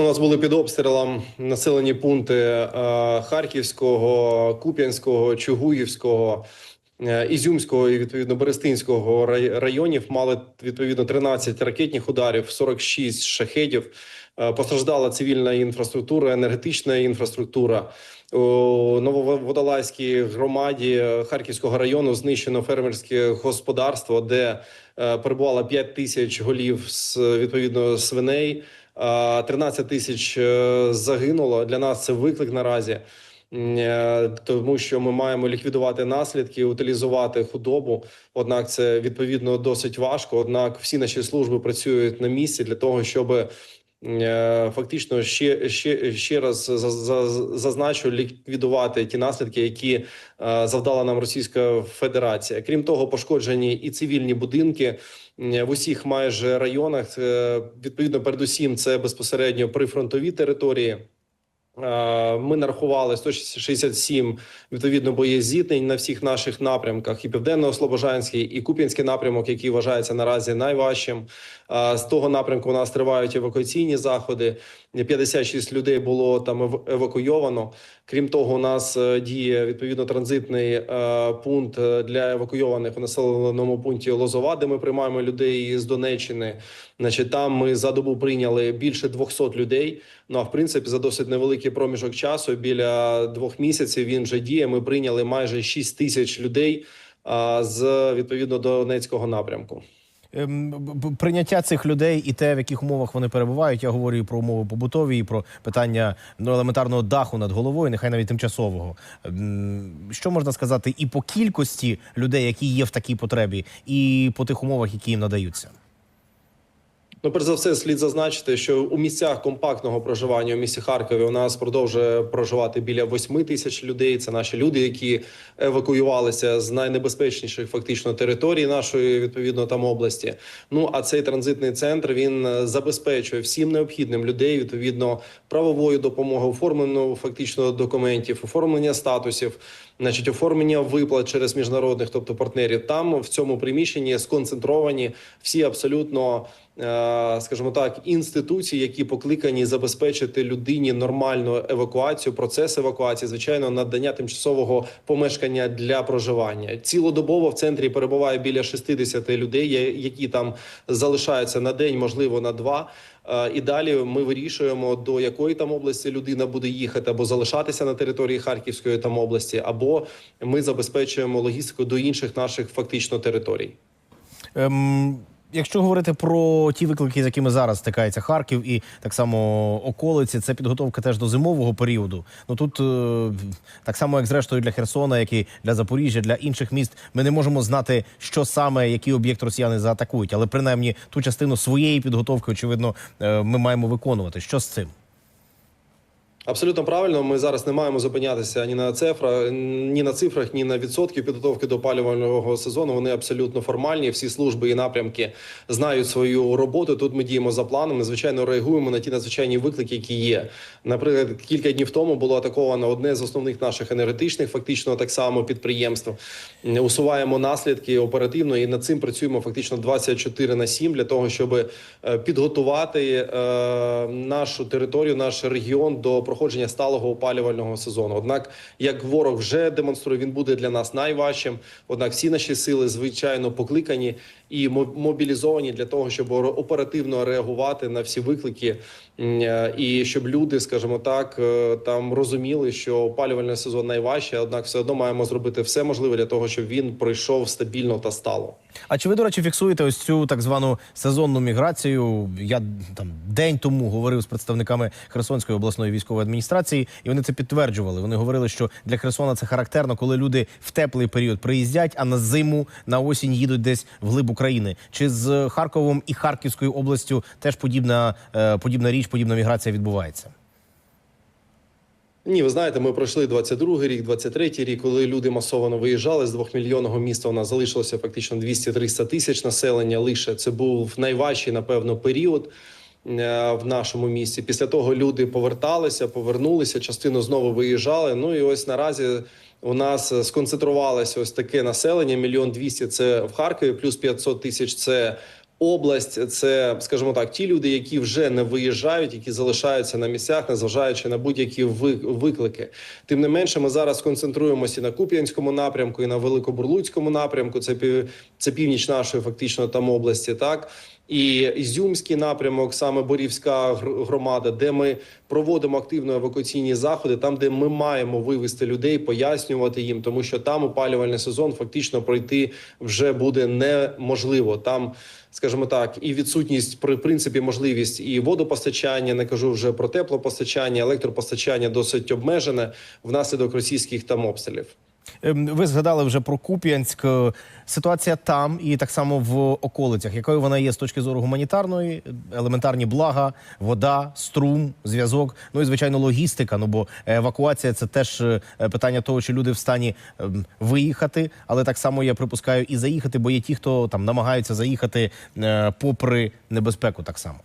У нас були під обстрілом населені пункти е, Харківського, Куп'янського, Чугуївського, е, Ізюмського і відповідно Берестинського рай- районів. Мали відповідно 13 ракетних ударів, 46 шахедів. Е, Постраждала цивільна інфраструктура, енергетична інфраструктура. У Нововодолазькій громаді Харківського району знищено фермерське господарство, де перебувало 5 тисяч голів з відповідно свиней. Е, 13 тисяч е, загинуло. Для нас це виклик наразі, е, тому що ми маємо ліквідувати наслідки, утилізувати худобу. Однак це відповідно досить важко. Однак всі наші служби працюють на місці для того, щоб фактично ще, ще, ще раз за- за- зазначу ліквідувати ті наслідки, які е, завдала нам Російська Федерація. Крім того, пошкоджені і цивільні будинки в усіх майже районах. Е, Відповідно, передусім, це безпосередньо прифронтові території. Е, Ми нарахували 167 відповідно боєзіткнень на всіх наших напрямках: і південно-слобожанський, і Куп'янський напрямок, який вважається наразі найважчим. Е, З того напрямку у нас тривають евакуаційні заходи. 56 людей було там ев- евакуйовано. Крім того, у нас е, діє відповідно транзитний е, пункт е, для евакуйованих у населеному пункті Лозова, де ми приймаємо людей з Донеччини. Значить, там ми за добу прийняли більше 200 людей. Ну а в принципі, за досить невеликий проміжок часу, біля двох місяців він вже діє. Ми прийняли майже 6 тисяч людей з відповідно Донецького напрямку. Ем, Прийняття цих людей і те, в яких умовах вони перебувають. Я говорю і про умови побутові, і про питання ну, елементарного даху над головою, нехай навіть тимчасового. Ем, Що можна сказати і по кількості людей, які є в такій потребі, і по тих умовах, які їм надаються. Ну, перш за все, слід зазначити, що у місцях компактного проживання у місті Харкові у нас продовжує проживати біля 8 тисяч людей. Це наші люди, які евакуювалися з найнебезпечніших фактично територій нашої відповідно там області. Ну а цей транзитний центр він е, забезпечує всім необхідним людей відповідно правовою допомогою, оформленню фактично документів, оформлення статусів, значить оформлення виплат через міжнародних, тобто партнерів. Там в цьому приміщенні сконцентровані всі абсолютно. Е, Скажімо так, інституції, які покликані забезпечити людині нормальну евакуацію, процес евакуації, звичайно, надання тимчасового помешкання для проживання. Цілодобово в центрі перебуває біля 60 людей, які там залишаються на день, можливо, на два. Е, І далі ми вирішуємо, до якої там області людина буде їхати, або залишатися на території Харківської там області, або ми забезпечуємо логістику до інших наших фактично територій. Ем, якщо говорити про ті виклики, з якими зараз стикається Харків, і так само околиці, це підготовка теж до зимового періоду. Ну тут е, так само, як зрештою для Херсона, як і для Запоріжжя, для інших міст, ми не можемо знати, що саме який об'єкт росіяни заатакують, але принаймні ту частину своєї підготовки, очевидно, е, ми маємо виконувати. Що з цим? Абсолютно правильно. Ми зараз не маємо зупинятися ні на цифрах, ні на цифрах, ні на відсотки підготовки до опалювального сезону. Вони абсолютно формальні. Всі служби і напрямки знають свою роботу. Тут ми діємо за планом. Ми звичайно реагуємо на ті надзвичайні виклики, які є. Наприклад, кілька днів тому було атаковано одне з основних наших енергетичних, фактично так само підприємств. Усуваємо наслідки оперативно і над цим працюємо фактично 24 на 7 для того, щоб е, підготувати е, нашу територію, наш регіон до проходження сталого опалювального сезону. Однак, як ворог вже демонструє, він буде для нас найважчим. Однак, всі наші сили звичайно покликані і мо- мобілізовані для того, щоб оперативно реагувати на всі виклики, е, і щоб люди, скажімо так, е, там розуміли, що опалювальний сезон найважче однак, все одно маємо зробити все можливе для того, щоб він пройшов стабільно та стало. А чи ви, до речі, фіксуєте ось цю так звану сезонну міграцію? Я там день тому говорив з представниками Херсонської обласної військової адміністрації, і вони це підтверджували. Вони говорили, що для Херсона це характерно, коли люди в теплий період приїздять, а на зиму на осінь їдуть десь вглиб України. Чи з Харковом і Харківською областю теж подібна, е, подібна річ, подібна міграція відбувається? Ні, ви знаєте, ми пройшли 22-й рік, 23-й рік, коли люди масово виїжджали з двохмільйонного міста. У нас залишилося фактично 200-300 тисяч населення. Лише це був найважчий, напевно, період. е, В нашому місті після того люди поверталися, повернулися. Частину знову виїжджали. Ну і ось наразі у нас сконцентрувалося ось таке населення. Мільйон двісті це в Харкові, плюс 500 тисяч це область це, скажімо так, ті люди, які вже не виїжджають, які залишаються на місцях, незважаючи на будь-які ви- виклики. Тим не менше, ми зараз концентруємося на Куп'янському напрямку, і на Великобурлуцькому напрямку. Це пів, це північ нашої, фактично там області, так. І Ізюмський напрямок, саме Борівська громада, де ми проводимо активно евакуаційні заходи, там, де ми маємо вивести людей, пояснювати їм, тому що там опалювальний сезон фактично пройти вже буде неможливо. Там, скажімо так, і відсутність при принципі можливість і водопостачання, не кажу вже про теплопостачання, електропостачання досить обмежене внаслідок російських там обстрілів. Ем, Ви згадали вже про Куп'янськ. Е, Ситуація там і так само в околицях. Якою вона є з точки зору гуманітарної, елементарні блага, вода, струм, зв'язок. Ну і звичайно, логістика. Ну бо евакуація це теж е, питання того, чи люди в стані ем, виїхати, але так само я припускаю і заїхати, бо є ті, хто там намагаються заїхати е, попри небезпеку, так само.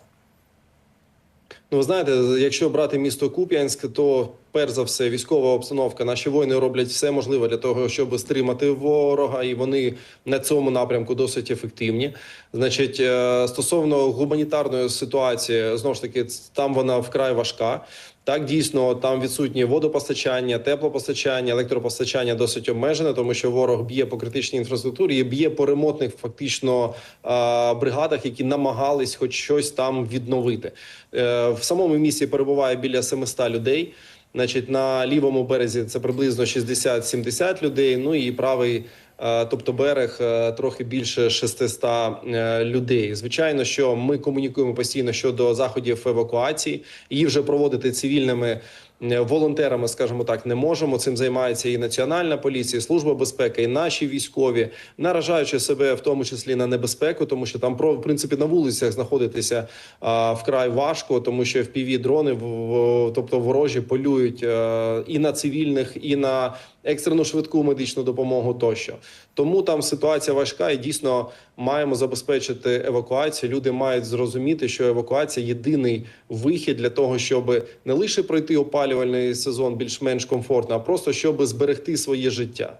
Ну, ви знаєте, якщо брати місто Куп'янськ, то перш за все військова обстановка. Наші воїни роблять все можливе для того, щоб стримати ворога, і вони на цьому напрямку досить ефективні. Значить, е, стосовно гуманітарної ситуації, знову ж таки, там вона вкрай важка. Так, дійсно, там відсутнє водопостачання, теплопостачання, електропостачання досить обмежене, тому що ворог б'є по критичній інфраструктурі і б'є по ремонтних фактично бригадах, які намагались хоч щось там відновити. Е, В самому місті перебуває біля 700 людей. Значить, на лівому березі це приблизно 60-70 людей. Ну і правий, е, тобто берег, е, трохи більше 600 е, людей. Звичайно, що ми комунікуємо постійно щодо заходів евакуації. Її вже проводити цивільними волонтерами, скажімо так, не можемо. Цим займається і національна поліція, і служба безпеки, і наші військові, наражаючи себе в тому числі на небезпеку, тому що там в принципі на вулицях знаходитися а, вкрай важко, тому що fpv дрони в, в- тобто ворожі полюють е, і на цивільних, і на екстрену швидку медичну допомогу тощо. Тому там ситуація важка, і дійсно маємо забезпечити евакуацію. Люди мають зрозуміти, що евакуація єдиний вихід для того, щоб не лише пройти опалювальний сезон більш-менш комфортно, а просто щоб зберегти своє життя.